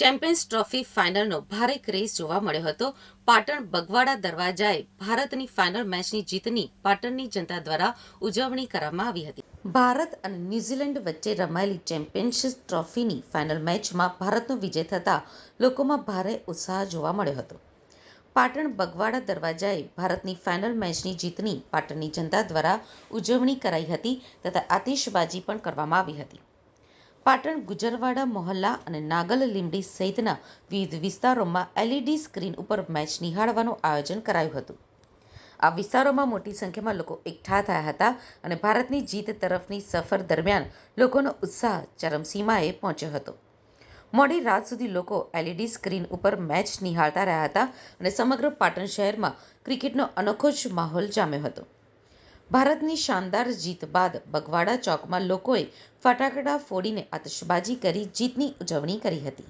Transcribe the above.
Champions trophy ફાઇનલનો ભારે craze જોવા મળ્યો હતો. પાટણ બગવાડા દરવાજાએ ભારતની ફાઇનલ મેચની જીતની પાટણની જનતા દ્વારા ઉજવણી કરવામાં આવી હતી. ભારત અને ન્યૂઝીલેન્ડ વચ્ચે રમાયેલી ચેમ્પિયનશિપ ટ્રોફીની ફાઇનલ મેચમાં ભારતનો વિજય થતાં લોકોમાં ભારે ઉત્સાહ જોવા મળ્યો હતો. પાટણ બગવાડા દરવાજાએ ભારતની ફાઇનલ મેચની જીતની પાટણની જનતા દ્વારા ઉજવણી કરાઈ હતી તથા આતિશબાજી પણ કરવામાં આવી હતી. પાટણ, ગુજરવાડા, મહોલ્લા અને નાગલ લીંબડી સહિતના વિવિધ વિસ્તારોમાં એલઈડી સ્ક્રીન ઉપર મેચ નિહાળવાનું આયોજન કરાયું હતું. આ વિસ્તારોમાં મોટી સંખ્યામાં લોકો એકઠા થયા હતા અને ભારતની જીત તરફની સફર દરમિયાન લોકોનો ઉત્સાહ ચરમસીમાએ પહોંચ્યો હતો. મોડી રાત સુધી લોકો એલઈડી સ્ક્રીન ઉપર મેચ નિહાળતા રહ્યા હતા અને સમગ્ર પાટણ શહેરમાં ક્રિકેટનો અનોખો જ માહોલ જામ્યો હતો. ભારતની શાનદાર જીત બાદ બગવાડા ચોકમાં લોકોએ ફટાકડા ફોડીને આતશબાજી કરી જીતની ઉજવણી કરી હતી.